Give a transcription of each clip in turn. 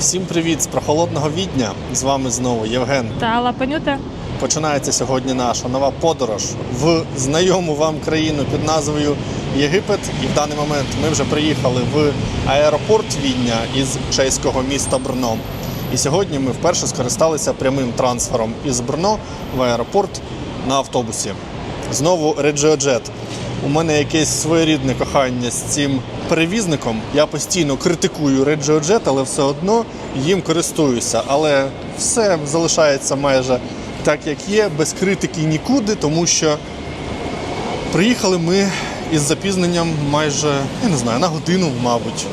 Всім привіт з прохолодного відня. З вами знову Євген. Та Лапанюта. Починається сьогодні наша нова подорож в знайому вам країну під назвою Єгипет. І в даний момент ми вже приїхали в аеропорт Відня із чеського міста Брно. І сьогодні ми вперше скористалися прямим трансфером із Брно в аеропорт на автобусі. Знову RegioJet. У мене якесь своєрідне кохання з цим перевізником. Я постійно критикую RegioJet, але все одно їм користуюся. Але все залишається майже так, як є, без критики нікуди, тому що приїхали ми із запізненням майже, я не знаю, на годину, мабуть.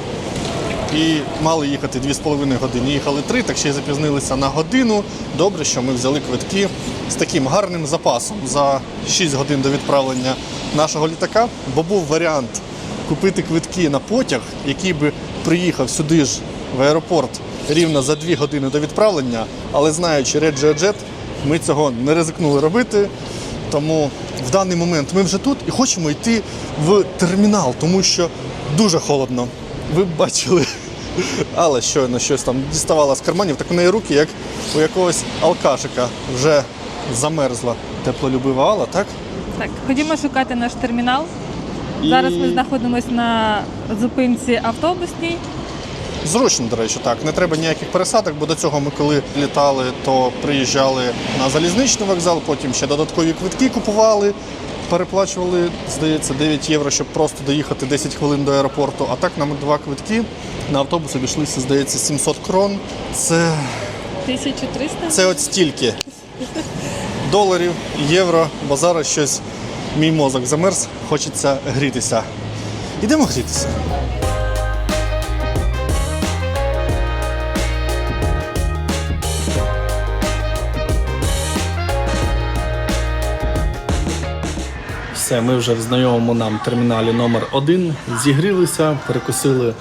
І мали їхати 2,5 години. Їхали 3, так ще й запізнилися на годину. Добре, що ми взяли квитки з таким гарним запасом за 6 годин до відправлення нашого літака, бо був варіант купити квитки на потяг, який би приїхав сюди ж в аеропорт рівно за 2 години до відправлення, але знаючи RegioJet, ми цього не ризикнули робити. Тому в даний момент ми вже тут і хочемо йти в термінал, тому що дуже холодно. Ви б бачили, але щойно щось там діставала з карманів, так у неї руки, як у якогось алкашика, вже замерзла теплолюбива Алла, так? Так, ходімо шукати наш термінал. І Зараз ми знаходимося на зупинці автобусній. Зручно, до речі, так. Не треба ніяких пересадок, бо до цього ми коли літали, то приїжджали на залізничний вокзал, потім ще додаткові квитки купували, переплачували, здається, 9 євро, щоб просто доїхати 10 хвилин до аеропорту. А так нам два квитки на автобус обійшлися, здається, 700 крон. Це, 1300. це от стільки доларів, євро, бо зараз щось мій мозок замерз, хочеться грітися. Ідемо грітися. Все, ми вже в знайомому нам терміналі номер 1 зігрілися, перекусили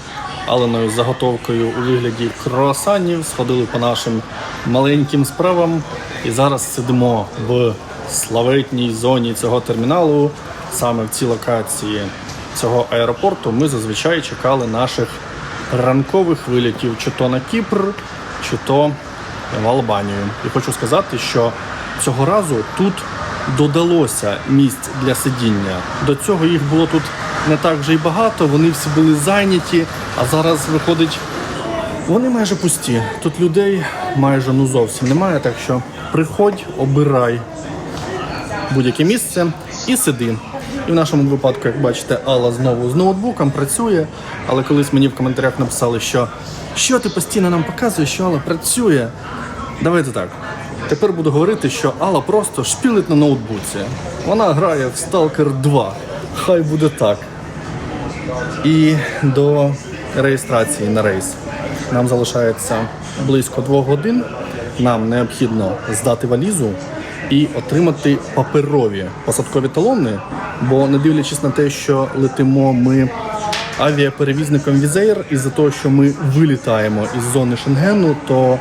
аленою заготовкою у вигляді круасанів, сходили по нашим маленьким справам. І зараз сидимо в славетній зоні цього терміналу, саме в цій локації цього аеропорту. Ми зазвичай чекали наших ранкових вилітів чи то на Кіпр, чи то в Албанію. І хочу сказати, що цього разу тут додалося місць для сидіння. До цього їх було тут не так вже й багато, вони всі були зайняті, а зараз виходить. Вони майже пусті. Тут людей майже ну зовсім немає, так що приходь, обирай будь-яке місце і сиди. І в нашому випадку, як бачите, Алла знову з ноутбуком працює, але колись мені в коментарях написали, що що ти постійно нам показуєш, що Алла працює. Давайте так. Тепер буду говорити, що Алла просто шпілить на ноутбуці. Вона грає в Stalker 2. Хай буде так. І до реєстрації на рейс нам залишається близько двох годин. Нам необхідно здати валізу і отримати паперові посадкові талони. Бо не дивлячись на те, що летимо ми авіаперевізником Візеєр, і за того, що ми вилітаємо із зони Шенгену, то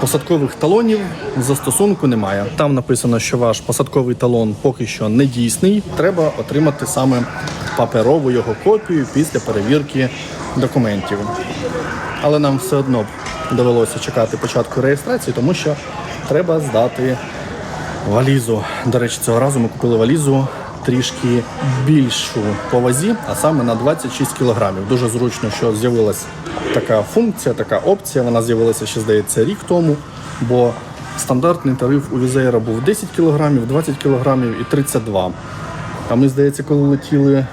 Посадкових талонів застосунку немає. Там написано, що ваш посадковий талон поки що не дійсний. Треба отримати саме паперову його копію після перевірки документів. Але нам все одно довелося чекати початку реєстрації, тому що треба здати валізу. До речі, цього разу ми купили валізу трішки більшу по вазі, а саме на 26 кілограмів. Дуже зручно, що з'явилась така функція, така опція. Вона з'явилася ще здається рік тому, бо стандартний тариф у Візеєра був 10 кілограмів, 20 кілограмів і 32. А ми, здається, коли летіли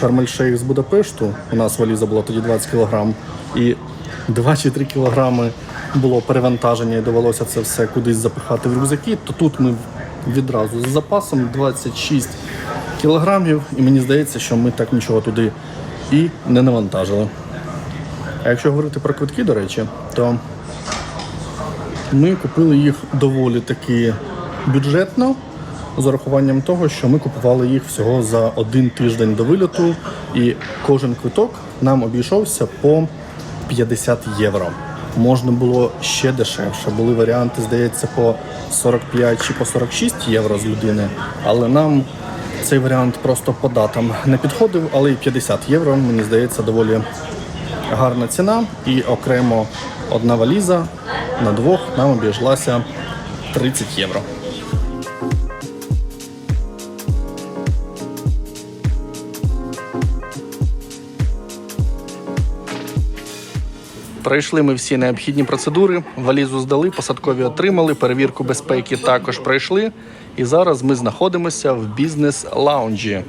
Шарм-ель-Шейх з Будапешту, у нас валіза була тоді 20 кілограм, і 2 чи 3 кілограми було перевантаження і довелося це все кудись запихати в рюкзаки, то тут ми відразу з запасом 26 кілограмів, і мені здається, що ми так нічого туди і не навантажили. А якщо говорити про квитки, до речі, то ми купили їх доволі таки бюджетно, з урахуванням того, що ми купували їх всього за один тиждень до вильоту, і кожен квиток нам обійшовся по 50 євро. Можна було ще дешевше. Були варіанти, здається, по 45 чи по 46 євро з людини, але нам цей варіант просто по датам не підходив, але і 50 євро, мені здається, доволі гарна ціна і окремо одна валіза на двох нам обійшлася 30 євро. Пройшли ми всі необхідні процедури, валізу здали, посадкові отримали, перевірку безпеки також пройшли. І зараз ми знаходимося в бізнес-лаунджі.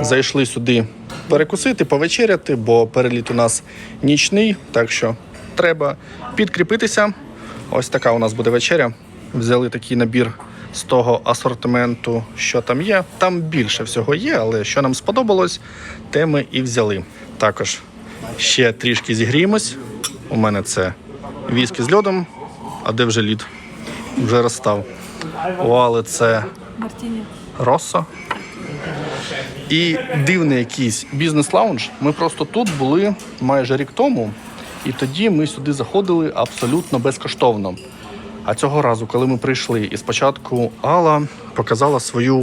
Зайшли сюди перекусити, повечеряти, бо переліт у нас нічний, так що треба підкріпитися. Ось така у нас буде вечеря. Взяли такий набір з того асортименту, що там є. Там більше всього є, але що нам сподобалось, те ми і взяли. Також ще трішки зігріємось. У мене це віскі з льодом, а де вже лід? Вже розстав. О, але це. Россо. І дивний якийсь бізнес-лаунж. Ми просто тут були майже рік тому, і тоді ми сюди заходили абсолютно безкоштовно. А цього разу, коли ми прийшли, і спочатку Алла показала свою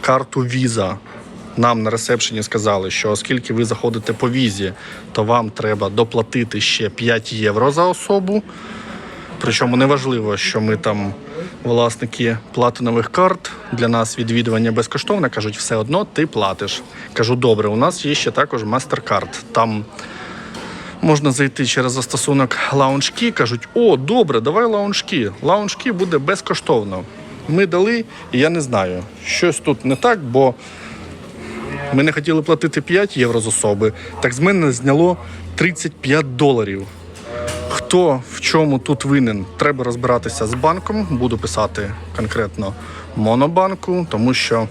карту віза. Нам на ресепшені сказали, що оскільки ви заходите по візі, то вам треба доплатити ще 5 євро за особу. Причому неважливо, що ми там власники платинових карт. Для нас відвідування безкоштовне. Кажуть, все одно ти платиш. Кажу, добре, у нас є ще також MasterCard. Там можна зайти через застосунок лаунжкі. Кажуть, о, добре, давай лаунжкі. Лаунжкі буде безкоштовно. Ми дали, і я не знаю, щось тут не так, бо ми не хотіли платити 5 євро з особи. Так з мене зняло 35 доларів. Хто в чому тут винен, треба розбиратися з банком. Буду писати конкретно монобанку, тому що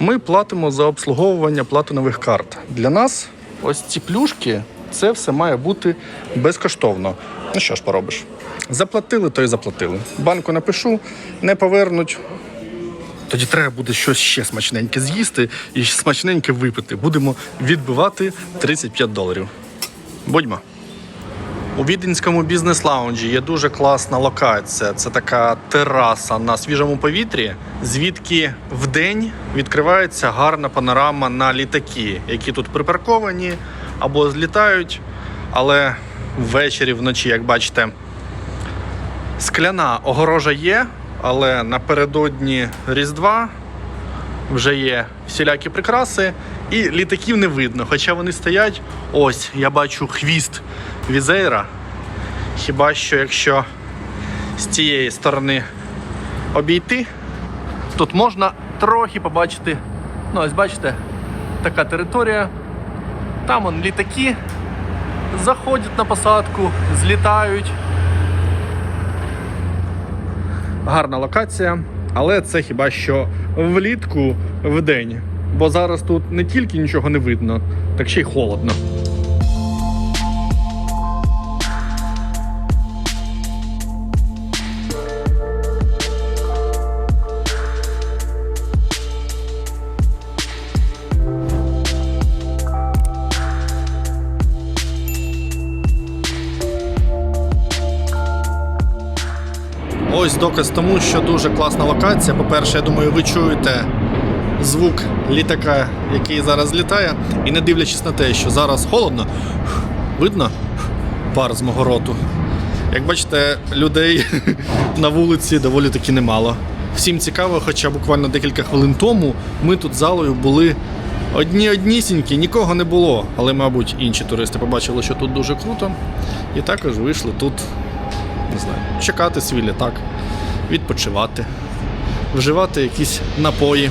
ми платимо за обслуговування платинових карт. Для нас ось ці плюшки, це все має бути безкоштовно. Ну що ж поробиш? Заплатили, то й заплатили. Банку напишу, не повернуть. Тоді треба буде щось ще смачненьке з'їсти і смачненьке випити. Будемо відбивати 35 доларів. Будьмо. У віденському бізнес-лаунджі є дуже класна локація. Це така тераса на свіжому повітрі, звідки вдень відкривається гарна панорама на літаки, які тут припарковані або злітають. Але ввечері, вночі, як бачите, скляна огорожа є, але напередодні Різдва вже є всілякі прикраси, і літаків не видно. Хоча вони стоять. Ось я бачу хвіст візейра. Хіба що якщо з цієї сторони обійти, тут можна трохи побачити. Ну, ось бачите, така територія. Там он літаки заходять на посадку, злітають. Гарна локація, але це хіба що влітку в день. Бо зараз тут не тільки нічого не видно, так ще й холодно. Ось доказ тому, що дуже класна локація. По-перше, я думаю, ви чуєте звук літака, який зараз літає, і не дивлячись на те, що зараз холодно, видно пар з мого роту. Як бачите, людей на вулиці доволі таки немало. Всім цікаво, хоча буквально декілька хвилин тому ми тут залою були одні однісінькі, нікого не було. Але, мабуть, інші туристи побачили, що тут дуже круто, і також вийшли тут не знаю, чекати свій літак, відпочивати, вживати якісь напої.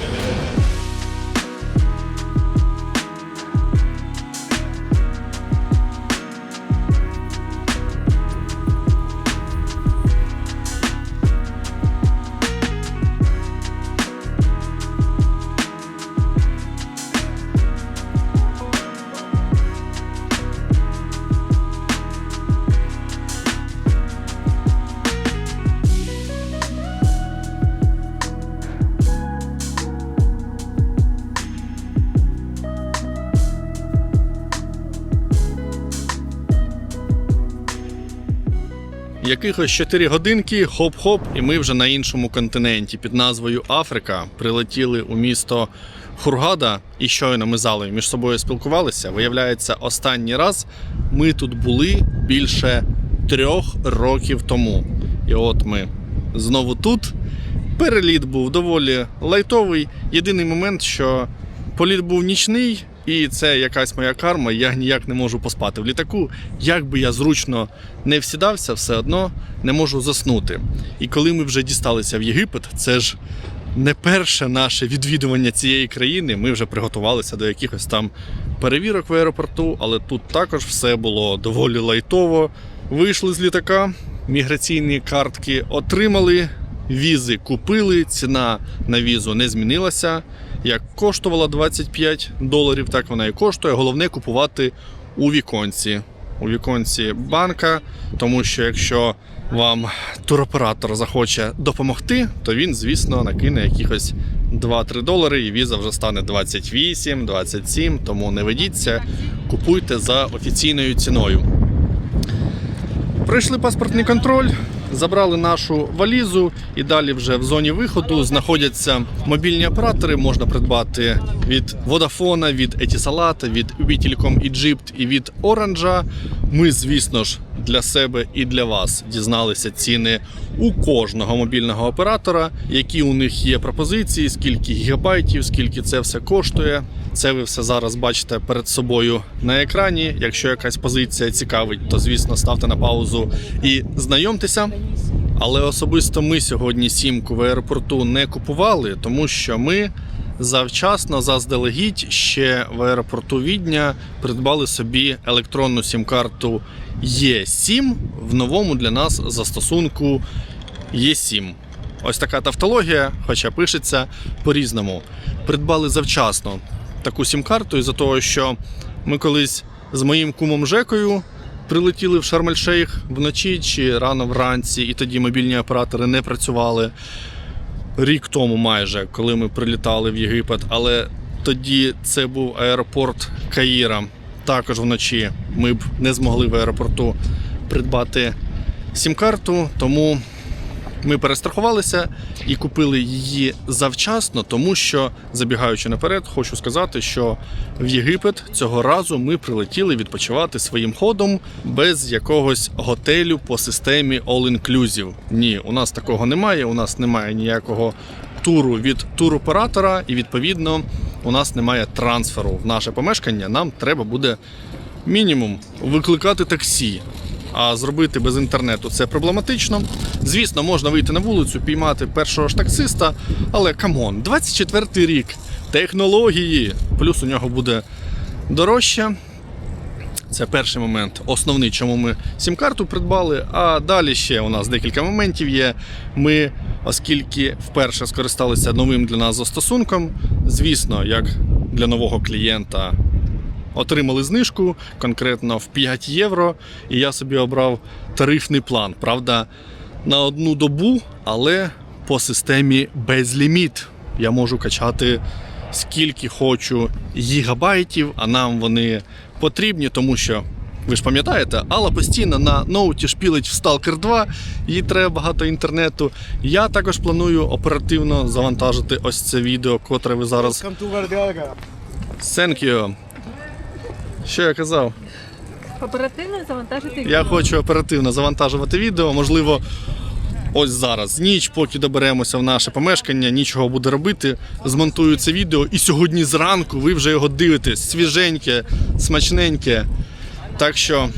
Якихось 4 годинки, хоп-хоп, і ми вже на іншому континенті під назвою Африка прилетіли у місто Хургада, і щойно ми залою між собою спілкувалися. Виявляється, останній раз ми тут були більше трьох років тому. І от ми знову тут. Переліт був доволі лайтовий. Єдиний момент, що політ був нічний, і це якась моя карма. Я ніяк не можу поспати в літаку. Як би я зручно не всідався, все одно не можу заснути. І коли ми вже дісталися в Єгипет, це ж не перше наше відвідування цієї країни. Ми вже приготувалися до якихось там перевірок в аеропорту, але тут також все було доволі лайтово. Вийшли з літака, міграційні картки отримали, візи купили. Ціна на візу не змінилася. Як коштувала 25 доларів, так вона і коштує. Головне купувати у віконці. У віконці банка, тому що якщо вам туроператор захоче допомогти, то він, звісно, накине якихось 2-3 долари, і віза вже стане 28, 27, тому не ведіться, купуйте за офіційною ціною. Пройшли паспортний контроль, забрали нашу валізу, і далі вже в зоні виходу знаходяться мобільні оператори. Можна придбати від Vodafone, від Etisalat, від Ubitel.com Egypt і від Orange. Ми, звісно ж, для себе і для вас дізналися ціни у кожного мобільного оператора, які у них є пропозиції, скільки гігабайтів, скільки це все коштує. Це ви все зараз бачите перед собою на екрані. Якщо якась позиція цікавить, то звісно ставте на паузу і знайомтеся. Але особисто ми сьогодні сімку в аеропорту не купували, тому що ми завчасно заздалегідь ще в аеропорту Відня придбали собі електронну сім-карту Є7 в новому для нас застосунку Є7. Ось така тавтологія, хоча пишеться по-різному. Придбали завчасно таку сім-карту із-за того, що ми колись з моїм кумом Жекою прилетіли в Шарм-ель-Шейх вночі чи рано вранці, і тоді мобільні оператори не працювали рік тому, майже, коли ми прилітали в Єгипет. Але тоді це був аеропорт Каїра. Також вночі ми б не змогли в аеропорту придбати сім-карту, тому ми перестрахувалися і купили її завчасно, тому що, забігаючи наперед, хочу сказати, що в Єгипет цього разу ми прилетіли відпочивати своїм ходом без якогось готелю по системі All Inclusive. Ні, у нас такого немає. У нас немає ніякого туру від туроператора, і відповідно у нас немає трансферу в наше помешкання. Нам треба буде мінімум викликати таксі. А зробити без інтернету це проблематично. Звісно, можна вийти на вулицю, піймати першого ж таксиста, але камон, 24-й рік, технології, плюс у нього буде дорожче. Це перший момент, основний, чому ми сім-карту придбали. А далі ще у нас декілька моментів є. Ми, оскільки вперше скористалися новим для нас застосунком, звісно, як для нового клієнта отримали знижку конкретно в 5 євро, і я собі обрав тарифний план. Правда, на одну добу, але по системі безліміт. Я можу качати скільки хочу гігабайтів, а нам вони потрібні, тому що. Ви ж пам'ятаєте, Алла постійно на ноуті шпілить в Stalker 2, їй треба багато інтернету. Я також планую оперативно завантажити ось це відео, котре ви зараз. Welcome to Vergaga. Thank you. Що я казав? Оперативно завантажити відео. Я хочу оперативно завантажувати відео. Можливо, ось зараз, ніч, поки доберемося в наше помешкання, нічого буде робити. Змонтую це відео, і сьогодні зранку ви вже його дивитесь. Свіженьке, смачненьке. Так що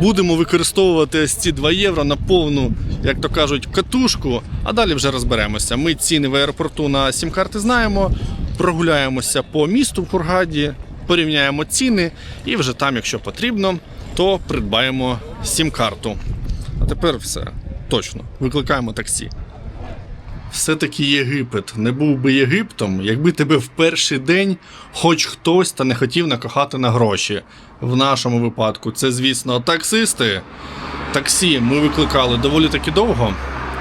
будемо використовувати ці 2 євро на повну, як то кажуть, катушку, а далі вже розберемося. Ми ціни в аеропорту на сім-карти знаємо, прогуляємося по місту в Хургаді, порівняємо ціни і вже там, якщо потрібно, то придбаємо сім-карту. А тепер все. Точно, викликаємо таксі. Все-таки Єгипет не був би Єгиптом, якби тебе в перший день хоч хтось та не хотів накохати на гроші. В нашому випадку це, звісно, таксисти. Таксі ми викликали доволі таки довго.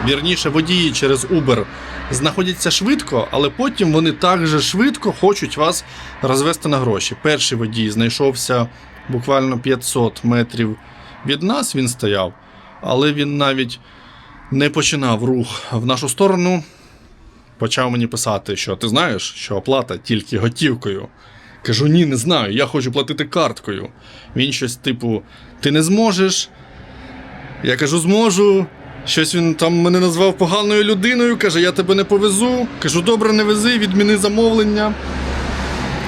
Вірніше, водії через Uber знаходяться швидко, але потім вони так же швидко хочуть вас розвести на гроші. Перший водій знайшовся буквально 500 метрів від нас. Він стояв, але він навіть не починав рух в нашу сторону. почав мені писати, що ти знаєш, що оплата тільки готівкою. Кажу, ні, не знаю, я хочу платити карткою. Він щось типу, ти не зможеш. Я кажу, зможу. Щось він там мене назвав поганою людиною, каже, я тебе не повезу. Кажу, добре, не вези, відміни замовлення.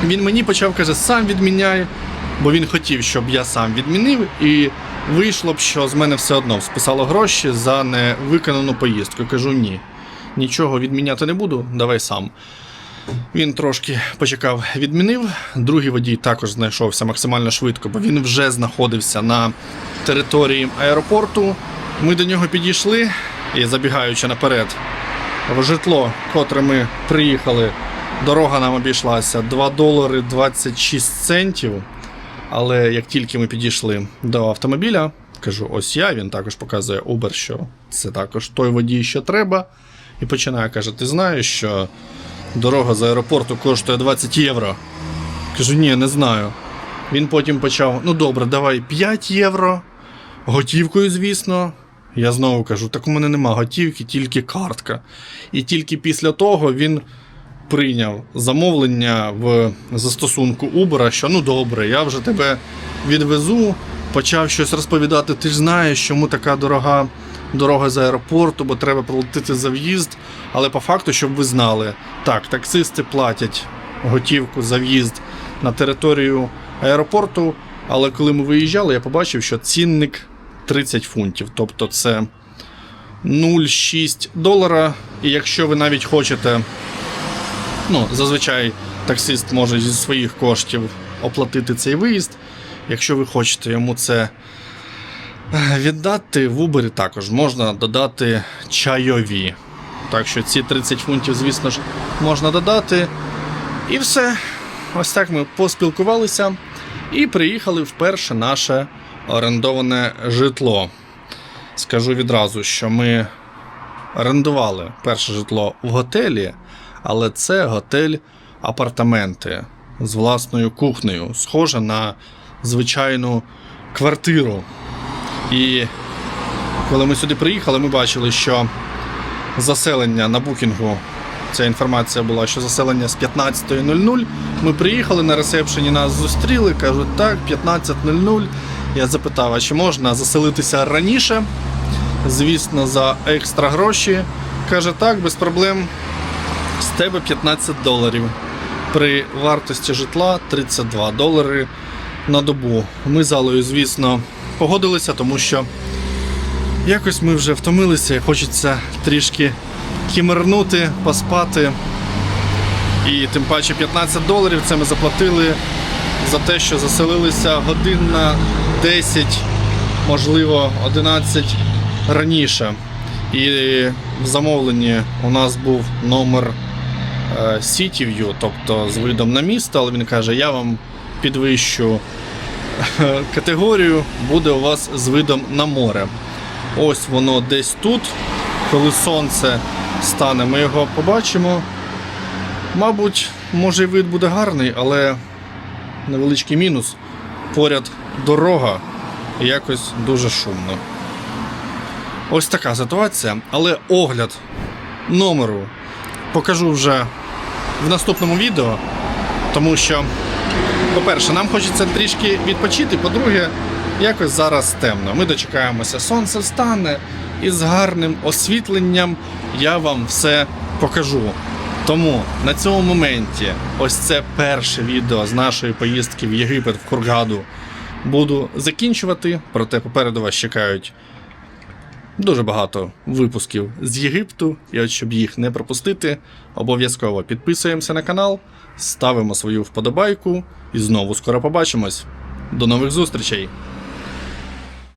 Він мені почав, каже, сам відміняй, бо він хотів, щоб я сам відмінив, і вийшло б, що з мене все одно списало гроші за невиконану поїздку. Кажу, ні. Нічого відміняти не буду, давай сам. Він трошки почекав, відмінив. Другий водій також знайшовся максимально швидко, бо він вже знаходився на території аеропорту. Ми до нього підійшли і забігаючи наперед, в житло, котре ми приїхали, дорога нам обійшлася 2 долари 26 центів. Але як тільки ми підійшли до автомобіля, кажу, ось я, він також показує Uber, що це також той водій, що треба. І починає каже: ти знаєш, що дорога з аеропорту коштує 20 євро. Кажу, ні, не знаю. Він потім почав: ну добре, давай 5 євро. Готівкою, звісно. Я знову кажу, так у мене нема готівки, тільки картка. І тільки після того він прийняв замовлення в застосунку Uber, що ну добре, я вже тебе відвезу. Почав щось розповідати. Ти ж знаєш, чому така дорога дорога з аеропорту, бо треба платити за в'їзд. Але по факту, щоб ви знали, так, таксисти платять готівку за в'їзд на територію аеропорту. Але коли ми виїжджали, я побачив, що цінник 30 фунтів. Тобто це 0,6 долара. І якщо ви навіть хочете Ну, зазвичай таксист може зі своїх коштів оплатити цей виїзд. Якщо ви хочете йому це е, віддати, в Uber також можна додати чайові. Так що ці 30 фунтів, звісно ж, можна додати. І все. Ось так ми поспілкувалися і приїхали в перше наше орендоване житло. Скажу відразу, що ми орендували перше житло в готелі, але це готель апартаменти з власною кухнею, схоже на звичайну квартиру. І коли ми сюди приїхали, ми бачили, що заселення на букінгу. Ця інформація була, що заселення з 15.00. Ми приїхали на ресепшені, нас зустріли, кажуть, так, 15.00. Я запитав, а чи можна заселитися раніше? Звісно, за екстра гроші. Каже, так, без проблем. З тебе 15 доларів. При вартості житла 32 долари на добу. Ми з Алою, звісно, погодилися, тому що якось ми вже втомилися і хочеться трішки кімернути, поспати. І тим паче 15 доларів це ми заплатили за те, що заселилися годин на 10, можливо, 11 раніше. І в замовленні у нас був номер е, City View, тобто з видом на місто, але він каже, я вам підвищу е, категорію, буде у вас з видом на море. Ось воно десь тут. Коли сонце стане, ми його побачимо. Мабуть, може вид буде гарний, але невеличкий мінус. Поряд дорога якось дуже шумно. Ось така ситуація, але огляд номеру покажу вже в наступному відео, тому що, по-перше, нам хочеться трішки відпочити, по-друге, якось зараз темно. Ми дочекаємося, сонце встане і з гарним освітленням я вам все покажу. Тому на цьому моменті ось це перше відео з нашої поїздки в Єгипет в Хургаду буду закінчувати, проте попереду вас чекають дуже багато випусків з Єгипту. І от щоб їх не пропустити, обов'язково підписуємося на канал, ставимо свою вподобайку і знову скоро побачимось. До нових зустрічей!